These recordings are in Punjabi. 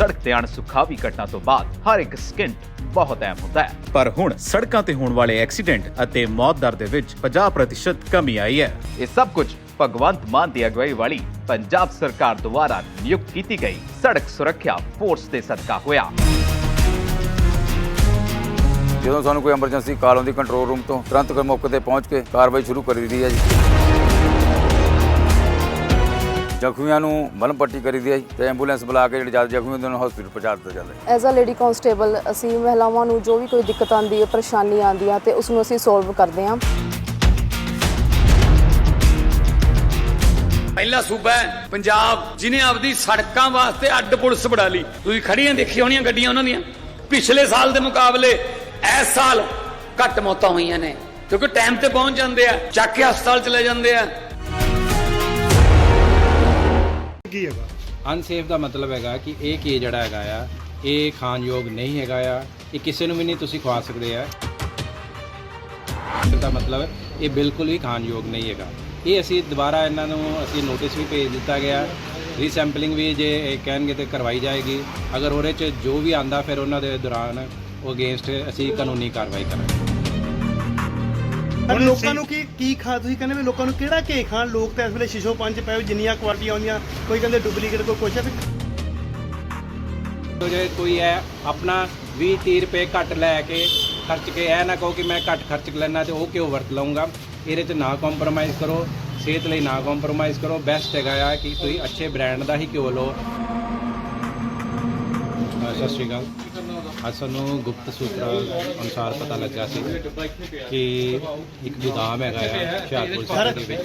ਸੜਕ ਤੇ ਅਣਸੁਖਾਵੀ ਘਟਨਾ ਤੋਂ ਬਾਅਦ ਹਰ ਇੱਕ ਸਕਿੰਟ ਬਹੁਤ ਅਹਿਮ ਹੁੰਦਾ ਹੈ। ਪਰ ਹੁਣ ਸੜਕਾਂ ਤੇ ਹੋਣ ਵਾਲੇ ਐਕਸੀਡੈਂਟ ਅਤੇ ਮੌਤ ਦਰ ਦੇ ਵਿੱਚ 50% ਕਮੀ ਆਈ ਹੈ। ਇਹ ਸਭ ਕੁਝ ਭਗਵੰਤ ਮਾਨ ਦੀ ਅਗਵਾਈ ਵਾਲੀ ਪੰਜਾਬ ਸਰਕਾਰ ਦੁਆਰਾ ਨਿਯੁਕਤ ਕੀਤੀ ਗਈ ਸੜਕ ਸੁਰੱਖਿਆ ਫੋਰਸ ਦੇ ਸਦਕਾ ਹੋਇਆ। ਜਦੋਂ ਸਾਨੂੰ ਕੋਈ ਐਮਰਜੈਂਸੀ ਕਾਲ ਆਉਂਦੀ ਕੰਟਰੋਲ ਰੂਮ ਤੋਂ ਤੁਰੰਤ ਕੋਈ ਮੌਕੇ ਤੇ ਪਹੁੰਚ ਕੇ ਕਾਰਵਾਈ ਸ਼ੁਰੂ ਕਰੀ ਦੀ ਹੈ ਜੀ। ਜ਼ਖਮੀਆਂ ਨੂੰ ਮਲਮ ਪੱਟੀ ਕਰੀ ਦੀ ਹੈ ਤੇ ਐਂਬੂਲੈਂਸ ਬੁਲਾ ਕੇ ਜਿਹੜੇ ਜ਼ਿਆਦਾ ਜ਼ਖਮੀ ਹੁੰਦੇ ਉਹਨਾਂ ਨੂੰ ਹਸਪੀਟਲ ਪਹੁੰਚਾ ਦਿੱਤਾ ਜਾਂਦਾ ਹੈ। ਐਜ਼ ਅ ਲੇਡੀ ਕਾਂਸਟੇਬਲ ਅਸੀਂ ਮਹਿਲਾਵਾਂ ਨੂੰ ਜੋ ਵੀ ਕੋਈ ਦਿੱਕਤ ਆਉਂਦੀ ਹੈ ਪਰੇਸ਼ਾਨੀ ਆਉਂਦੀ ਹੈ ਤੇ ਉਸ ਨੂੰ ਅਸੀਂ ਸੋਲਵ ਕਰਦੇ ਹਾਂ। ਪਹਿਲਾ ਸੂਬਾ ਹੈ ਪੰਜਾਬ ਜਿਨੇ ਆਪਦੀ ਸੜਕਾਂ ਵਾਸਤੇ ਅੱਡ ਪੁਲਿਸ ਬਣਾ ਲਈ। ਤੁਸੀਂ ਖੜੀਆਂ ਦੇਖੀ ਹੋਣੀਆਂ ਗੱਡੀਆਂ ਉਹਨਾਂ ਦੀਆਂ। ਪਿਛਲੇ ਸਾਲ ਦੇ ਮੁਕਾਬਲੇ ਇਸ ਸਾਲ ਘੱਟ ਮੌਤਾਂ ਹੋਈਆਂ ਨੇ ਕਿਉਂਕਿ ਟਾਈਮ ਤੇ ਪਹੁੰਚ ਜਾਂਦੇ ਆ ਚੱਕ ਕੇ ਹਸਪਤਾਲ ਚਲੇ ਜਾਂਦੇ ਆ। ਕੀ ਹੈਗਾ? ਅਨਸੇਫ ਦਾ ਮਤਲਬ ਹੈਗਾ ਕਿ ਇਹ ਕੀ ਜਿਹੜਾ ਹੈਗਾ ਆ, ਇਹ ਖਾਣਯੋਗ ਨਹੀਂ ਹੈਗਾ ਆ, ਇਹ ਕਿਸੇ ਨੂੰ ਵੀ ਨਹੀਂ ਤੁਸੀਂ ਖਵਾ ਸਕਦੇ ਆ। ਦਾ ਮਤਲਬ, ਇਹ ਬਿਲਕੁਲ ਵੀ ਖਾਣਯੋਗ ਨਹੀਂ ਹੈਗਾ। ਇਹ ਅਸੀਂ ਦੁਬਾਰਾ ਇਹਨਾਂ ਨੂੰ ਅਸੀਂ ਨੋਟਿਸ ਵੀ ਭੇਜ ਦਿੱਤਾ ਗਿਆ। ਰੀਸੈਂਪਲਿੰਗ ਵੀ ਜੇ ਇਹ ਕਹਿਣਗੇ ਤੇ ਕਰਵਾਈ ਜਾਏਗੀ। ਅਗਰ ਉਹਦੇ ਚ ਜੋ ਵੀ ਆਂਦਾ ਫਿਰ ਉਹਨਾਂ ਦੇ ਦੌਰਾਨ ਉਹ ਅਗੇਂਸਟ ਅਸੀਂ ਕਾਨੂੰਨੀ ਕਾਰਵਾਈ ਕਰਾਂਗੇ। ਹੁਣ ਲੋਕਾਂ ਨੂੰ ਕੀ ਕੀ ਖਾ ਤੁਸੀਂ ਕਹਿੰਦੇ ਵੀ ਲੋਕਾਂ ਨੂੰ ਕਿਹੜਾ ਘੇ ਖਾਣ? ਲੋਕ ਤਾਂ ਇਸ ਵੇਲੇ ਸ਼ੀਸ਼ੋ ਪੰਜ ਪਏ ਜਿੰਨੀਆਂ ਕੁਆਲਿਟੀਆਂ ਆਉਂਦੀਆਂ ਕੋਈ ਕਹਿੰਦੇ ਡੁਪਲੀਕੇਟ ਕੋਈ ਕੁਛ ਹੈ ਤੋ ਜੇ ਕੋਈ ਹੈ ਆਪਣਾ 20 30 ਰੁਪਏ ਘੱਟ ਲੈ ਕੇ ਖਰਚ ਕੇ ਇਹ ਨਾ ਕਹੋ ਕਿ ਮੈਂ ਘੱਟ ਖਰਚ ਲੈਣਾ ਤੇ ਉਹ ਕਿਉਂ ਵਰਤ ਲਵਾਂਗਾ ਇਹਦੇ 'ਚ ਨਾ ਕੰਪਰੋਮਾਈਜ਼ ਕਰੋ ਸਿਹਤ ਲਈ ਨਾ ਕੰਪਰੋਮਾਈਜ਼ ਕਰੋ। ਬੈਸਟ ਹੈਗਾ ਆ ਕਿ ਤੁਸੀਂ ਅੱਛੇ ਬ੍ਰਾਂਡ ਦਾ ਹੀ ਕਿਉਂ ਲਓ। ਸਤਿ ਸ਼੍ਰੀ ਅਕਾਲ। ਅੱਜ ਸਾਨੂੰ ਗੁਪਤ ਸੂਤਰਾਂ ਅਨੁਸਾਰ ਪਤਾ ਲੱਗਾ ਸੀ ਕਿ ਇੱਕ ਗੋਦਾਮ ਹੈਗਾ ਆ ਹੁਸ਼ਿਆਰਪੁਰ ਸ਼ਹਿਰ ਦੇ ਵਿੱਚ,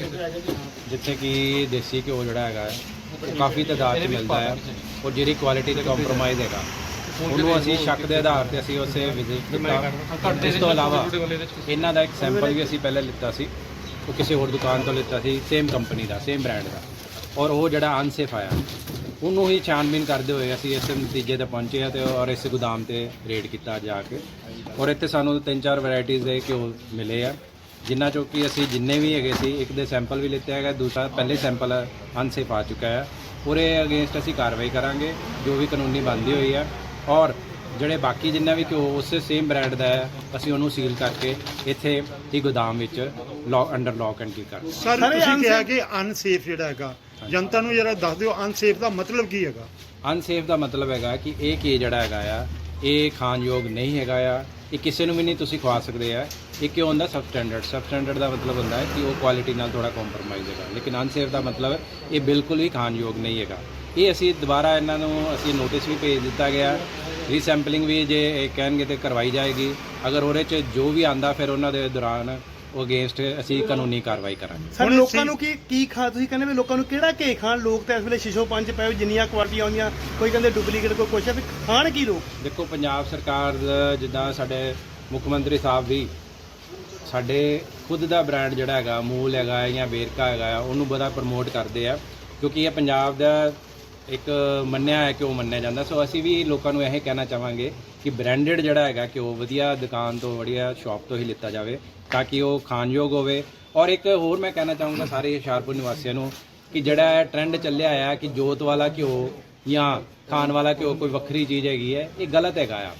ਜਿੱਥੇ ਕਿ ਦੇਸੀ ਘਿਓ ਜਿਹੜਾ ਹੈਗਾ ਉਹ ਕਾਫੀ ਤਾਦਾਦ 'ਚ ਮਿਲਦਾ ਹੈ ਔਰ ਜਿਹੜੀ ਕੁਆਲਿਟੀ ਤੇ ਕੰਪਰੋਮਾਈਜ਼ ਹੈਗਾ, ਉਹਨੂੰ ਅਸੀਂ ਸ਼ੱਕ ਦੇ ਆਧਾਰ ਤੇ ਅਸੀਂ ਉਸੇ ਵਿਜ਼ਿਟ ਕੀਤਾ। ਇਸ ਤੋਂ ਇਲਾਵਾ ਇਹਨਾਂ ਦਾ ਇੱਕ ਸੈਂਪਲ ਵੀ ਅਸੀਂ ਪਹਿਲਾਂ ਲਿੱਤਾ ਸੀ, ਉਹ ਕਿਸੇ ਹੋਰ ਦੁਕਾਨ ਤੋਂ ਲਿੱਤਾ ਸੀ ਸੇਮ ਕੰਪਨੀ ਦਾ ਸੇਮ ਬ੍ਰਾਂਡ ਦਾ। ਔਰ ਉਹ ਜਿਹੜਾ ਅਨਸੇਫ ਆਇਆ ਉਹਨੂੰ ਹੀ ਛਾਨਬੀਨ ਕਰਦੇ ਹੋਏ ਅਸੀਂ ਇਸ ਨਤੀਜੇ ਤੇ ਪਹੁੰਚੇ ਹਾਂ ਤੇ ਔਰ ਇਸ ਗੋਦਾਮ ਤੇ ਰੇਡ ਕੀਤਾ ਜਾ ਕੇ। ਔਰ ਇੱਥੇ ਸਾਨੂੰ ਤਿੰਨ ਚਾਰ ਵੈਰਾਈਟੀਆਂ ਦੇ ਘਿਓ ਮਿਲੇ ਆ ਜਿਨ੍ਹਾਂ ਚੋਂ ਕਿ ਅਸੀਂ ਜਿੰਨੇ ਵੀ ਹੈਗੇ ਸੀ ਇੱਕ ਦੇ ਸੈਂਪਲ ਵੀ ਲਿੱਤੇ ਹੈਗਾ ਦੂਸਰਾ ਪਹਿਲੇ ਸੈਂਪਲ ਅਨਸੇਫ ਆ ਚੁੱਕਾ ਹੈ ਉਹਦੇ ਅਗੇਂਸਟ ਅਸੀਂ ਕਾਰਵਾਈ ਕਰਾਂਗੇ ਜੋ ਵੀ ਕਾਨੂੰਨੀ ਬੰਦੀ ਹੋਈ ਹੈ ਔਰ ਜਿਹੜੇ ਬਾਕੀ ਜਿੰਨਾ ਵੀ ਘਿਓ ਉਸੇ ਸੇਮ ਬ੍ਰਾਂਡ ਦਾ ਹੈ ਅਸੀਂ ਉਹਨੂੰ ਸੀਲ ਕਰਕੇ ਇੱਥੇ ਹੀ ਗੋਦਾਮ ਵਿੱਚ lock under lock and key ਕਰ ਸਰ, ਸਰ ਤੁਸੀਂ ਕਿਹਾ ਕਿ ਅਨਸੇਫ ਜਿਹੜਾ ਹੈਗਾ ਜਨਤਾ ਨੂੰ ਜਰਾ ਦੱਸ ਦਿਓ ਅਨਸੇਫ ਦਾ ਮਤਲਬ ਕੀ ਹੈਗਾ? ਅਨਸੇਫ ਦਾ ਮਤਲਬ ਹੈਗਾ ਕਿ ਇਹ ਕੀ ਜਿਹੜਾ ਹੈਗਾ ਆ ਇਹ ਖਾਣਯੋਗ ਨਹੀਂ ਹੈਗਾ ਆ ਇਹ ਕਿਸੇ ਨੂੰ ਵੀ ਨਹੀਂ ਤੁਸੀਂ ਖਵਾ ਸਕਦੇ ਆ। ਇਹ ਕਿਉਂ ਹੁੰਦਾ? ਸਬ ਸਟੈਂਡਰਡ ਸਬ ਸਟੈਂਡਰਡ ਦਾ ਮਤਲਬ ਹੁੰਦਾ ਹੈ ਕਿ ਉਹ ਕੁਆਲਿਟੀ ਨਾਲ ਥੋੜਾ ਕੰਪਰੋਮਾਈਜ਼ ਹੈਗਾ। ਲੇਕਿਨ ਅਨਸੇਫ ਦਾ ਮਤਲਬ ਇਹ ਬਿਲਕੁਲ ਵੀ ਖਾਣਯੋਗ ਨਹੀਂ ਹੈਗਾ। ਇਹ ਅਸੀਂ ਦੁਬਾਰਾ ਇਹਨਾਂ ਨੂੰ ਅਸੀਂ ਨੋਟਿਸ ਵੀ ਭੇਜ ਦਿੱਤਾ ਗਿਆ। ਰੀਸੈਂਪਲਿੰਗ ਵੀ ਜੇ ਇਹ ਕਹਿਣਗੇ ਤੇ ਕਰਵਾਈ ਜਾਏਗੀ। ਅਗਰ ਉਹਦੇ ਚ ਜੋ ਵੀ ਆਂਦਾ ਫਿਰ ਉਹਨਾਂ ਦੇ ਦੌਰਾਨ ਉਹ ਅਗੇਂਸਟ ਅਸੀਂ ਕਾਨੂੰਨੀ ਕਾਰਵਾਈ ਕਰਾਂਗੇ। ਸਰ ਹੁਣ ਲੋਕਾਂ ਨੂੰ ਕੀ ਕੀ ਖਾ ਤੁਸੀਂ ਕਹਿੰਦੇ ਵੀ ਲੋਕਾਂ ਨੂੰ ਕਿਹੜਾ ਘੇ ਖਾਣ? ਲੋਕ ਤਾਂ ਇਸ ਵੇਲੇ ਸ਼ੀਸ਼ੋ ਪੰਜ ਪਏ ਹੋਏ, ਜਿੰਨੀਆਂ ਕੁਆਲਿਟੀਆਂ ਆਉਂਦੀਆਂ ਕੋਈ ਕਹਿੰਦੇ ਡੁਪਲੀਕੇਟ ਕੋਈ ਕੁਛ ਹੈ ਵੀ ਖਾਣ ਕੀ ਲੋਕ? ਦੇਖੋ ਪੰਜਾਬ ਸਰਕਾਰ ਦਾ ਜਿੱਦਾਂ ਸਾਡੇ ਮੁੱਖ ਮੰਤਰੀ ਸਾਹਿਬ ਵੀ ਸਾਡੇ ਖੁਦ ਦਾ ਬ੍ਰਾਂਡ ਜਿਹੜਾ ਹੈਗਾ ਅਮੂਲ ਹੈਗਾ ਜਾਂ ਵੇਰਕਾ ਹੈਗਾ ਉਹਨੂੰ ਬੜਾ ਪ੍ਰਮੋਟ ਕਰਦੇ ਆ ਕਿਉਂਕਿ ਇਹ ਪੰਜਾਬ ਦਾ ਇੱਕ ਮੰਨਿਆ ਹੈ ਕਿ ਉਹ ਮੰਨਿਆ ਜਾਂਦਾ। ਸੋ ਅਸੀਂ ਵੀ ਲੋਕਾਂ ਨੂੰ ਇਹ ਕਹਿਣਾ ਚਾਹਾਂਗੇ ਕਿ ਬ੍ਰਾਂਡਡ ਜਿਹੜਾ ਹੈਗਾ ਕਿ ਉਹ ਵਧੀਆ ਦੁਕਾਨ ਤੋਂ, ਵਧੀਆ ਸ਼ਾਪ ਤੋਂ ਹੀ ਲਿੱਤਾ ਜਾਵੇ ਤਾਂ ਕਿ ਉਹ ਖਾਣਯੋਗ ਹੋਵੇ। ਔਰ ਇੱਕ ਹੋਰ ਮੈਂ ਕਹਿਣਾ ਚਾਹੂੰਗਾ ਸਾਰੇ ਹੁਸ਼ਿਆਰਪੁਰ ਨਿਵਾਸੀਆਂ ਨੂੰ ਕਿ ਜਿਹੜਾ ਟ੍ਰੈਂਡ ਚੱਲਿਆ ਆ ਕਿ ਜੋਤ ਵਾਲਾ ਘਿਓ ਜਾਂ ਖਾਣ ਵਾਲਾ ਘਿਓ ਕੋਈ ਵੱਖਰੀ ਚੀਜ਼ ਹੈਗੀ ਹੈ, ਇਹ ਗਲਤ ਹੈਗਾ ਆ।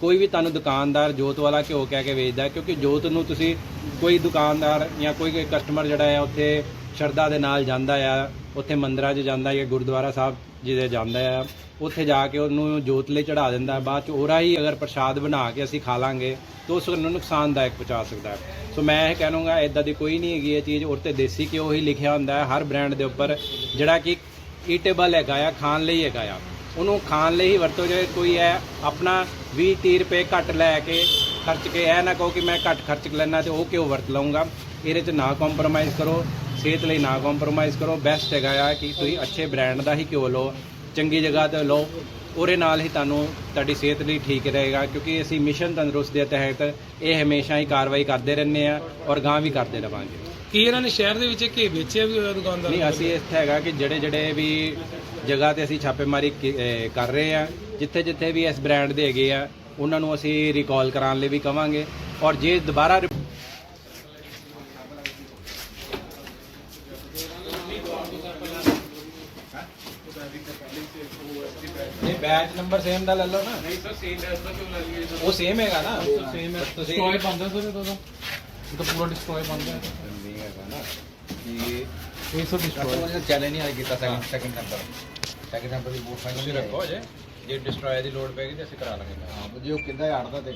ਕੋਈ ਵੀ ਤੁਹਾਨੂੰ ਦੁਕਾਨਦਾਰ ਜੋਤ ਵਾਲਾ ਘਿਓ ਕਹਿ ਕੇ ਵੇਚਦਾ ਕਿਉਂਕਿ ਜੋਤ ਨੂੰ ਤੁਸੀਂ ਕੋਈ ਦੁਕਾਨਦਾਰ ਜਾਂ ਕੋਈ ਕਸਟਮਰ ਜਿਹੜਾ ਹੈ ਉੱਥੇ ਸ਼ਰਧਾ ਦੇ ਨਾਲ ਜਾਂਦਾ ਆ, ਉੱਥੇ ਮੰਦਰਾਂ 'ਚ ਜਾਂਦਾ ਜਾਂ ਗੁਰਦੁਆਰਾ ਸਾਹਿਬ ਜਿਹਦੇ ਜਾਂਦਾ ਆ ਉੱਥੇ ਜਾ ਕੇ ਉਹਨੂੰ ਜੋਤ ਲਈ ਚੜਾ ਦਿੰਦਾ ਬਾਅਦ ਚ ਉਹਰਾ ਹੀ ਅਗਰ ਪ੍ਰਸ਼ਾਦ ਬਣਾ ਕੇ ਅਸੀਂ ਖਾ ਲਾਂਗੇ, ਤਾਂ ਉਸ ਨੂੰ ਨੁਕਸਾਨਦਾਇਕ ਪਹੁੰਚਾ ਸਕਦਾ ਸੋ ਮੈਂ ਇਹ ਕਹਿਣੂੰਗਾ ਇਦਾਂ ਦੀ ਕੋਈ ਨਹੀਂ ਹੈਗੀ ਇਹ ਚੀਜ਼। ਔਰ ਤੇ ਦੇਸੀ ਘਿਓ ਹੀ ਲਿਖਿਆ ਹੁੰਦਾ ਹੈ, ਹਰ ਬ੍ਰਾਂਡ ਦੇ ਉੱਪਰ, ਜਿਹੜਾ ਕਿ ਈਟੇਬਲ ਹੈਗਾ ਆ, ਖਾਣ ਲਈ ਹੈਗਾ ਆ। ਉਹਨੂੰ ਖਾਣ ਲਈ ਹੀ ਵਰਤੋ ਜੇ ਕੋਈ ਹੈ, ਆਪਣਾ 20 30 ਰੁਪਏ ਘੱਟ ਲੈ ਕੇ ਖਰਚ ਕੇ, ਇਹ ਨਾ ਕਹੋ ਕਿ ਮੈਂ ਘੱਟ ਖਰਚ ਲੈਣਾ ਤੇ ਉਹ ਕਿਉਂ ਵਰਤ ਲਵਾਂਗਾ ਇਹਦੇ 'ਚ ਨਾ ਕੰਪਰੋਮਾਈਜ਼ ਕਰੋ। ਸਿਹਤ ਲਈ ਨਾ ਕੰਪਰੋਮਾਈਜ਼ ਕਰੋ। ਬੈਸਟ ਹੈਗਾ ਆ ਕਿ ਤੁਸੀਂ ਅੱਛੇ ਬ੍ਰਾਂਡ ਦਾ ਹੀ ਘਿਓ ਲਓ ਚੰਗੀ ਜਗ੍ਹਾ ਤੇ ਲਓ। ਉਹਦੇ ਨਾਲ ਹੀ ਤੁਹਾਨੂੰ ਤੁਹਾਡੀ ਸਿਹਤ ਲਈ ਠੀਕ ਰਹੇਗਾ ਕਿਉਂਕਿ ਅਸੀਂ ਮਿਸ਼ਨ ਤੰਦਰੁਸਤ ਦੇ ਤਹਿਤ ਇਹ ਹਮੇਸ਼ਾ ਹੀ ਕਾਰਵਾਈ ਕਰਦੇ ਰਹਿੰਦੇ ਆ ਔਰ ਗਾਂ ਵੀ ਕਰਦੇ ਰਵਾਂਗੇ। ਕੀ ਇਹਨਾਂ ਨੇ ਸ਼ਹਿਰ ਦੇ ਵਿੱਚ ਘੇ ਵੇਚਿਆ ਵੀ ਦੁਕਾਨਦਾਰ ਨਹੀਂ ਅਸੀਂ ਇੱਥੇ ਹੈਗਾ ਕਿ ਜਿਹੜੇ ਜਿਹੜੇ ਵੀ ਜਗ੍ਹਾ ਤੇ ਅਸੀਂ ਛਾਪੇਮਾਰੀ ਕਰ ਰਹੇ ਆ ਜਿੱਥੇ ਜਿੱਥੇ ਵੀ ਇਸ ਬ੍ਰਾਂਡ ਦੇ ਹੈਗੇ ਆ ਉਹਨਾਂ ਨੂੰ ਅਸੀਂ ਰਿਕਾਲ ਕਰਾਉਣ ਲਈ ਵੀ ਕਵਾਂਗੇ। ਔਰ ਜੇ ਦੁਬਾਰਾ ਬੈਚ ਨੰਬਰ ਸੇਮ ਦਾ ਲੈ ਲਓ ਨਾ। ਨਹੀਂ ਸਰ ਸੇਮ ਦਾ ਕਿਉਂ ਲੈ ਲਈਏ ਉਹ ਸੇਮ ਹੈਗਾ ਨਾ। ਸੇਮ ਹੈ। ਤੁਸੀਂ ਡਿਸਟਰੋਏ ਬੰਦਾ ਸਰ ਇਹਦਾ ਤਾਂ ਇਹ ਤਾਂ ਪੂਰਾ ਡਿਸਟਰੋਏ ਬੰਦਾ ਹੈ। ਨਹੀਂ ਹੈਗਾ ਨਾ। ਕਿ ਇਹ ਸਭ ਡਿਸਟਰੋਏ ਚੈਲੰਜ ਨਹੀਂ ਆ ਕੀਤਾ second second number second number ਦੀ ਵੋਟ ਫਾਈਨਲ ਰੱਖੋ ਜੇ ਜੇ ਡਿਸਟਰੋਏ ਦੀ ਲੋਡ ਪੈਗੀ ਤੇ ਅਸੀਂ ਕਰਾ ਲਾਂਗੇ। ਹਾਂ ਜੇ ਉਹ ਕਿੰਦਾ ਹੜਦਾ ਤੇ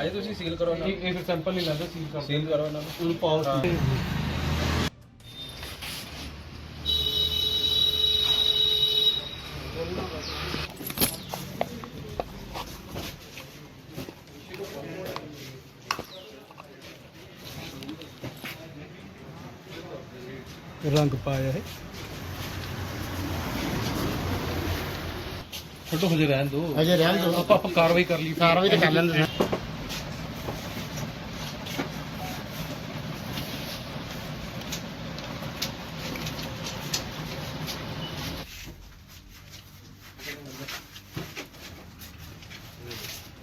ਅਜੇ ਤੁਸੀਂ ਸੀਲ ਕਰੋ ਨਾ। ਇਹ ਫਿਰ ਸੈਂਪਲ ਨਹੀਂ ਲੈਂਦਾ ਸੀਲ ਕਰ ਸੀਲ ਕਰੋ ਨੂੰ। ਪਾਓ ਰੰਗ ਪਾਇਆ ਹੈ। ਛੱਡੋ ਹਜੇ ਰਹਿਣ ਦਿਓ ਹਜੇ ਰਹਿਣ ਦਿਓ ਆਪਾਂ ਆਪਾਂ ਕਾਰਵਾਈ ਕਰ ਲਈ। ਕਾਰਵਾਈ ਤਾਂ ਕਰ ਲੈਂਦੇ ਸਾਂ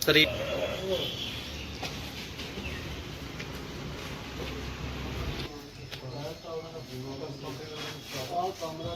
ਤਰੀ Sağ kamera.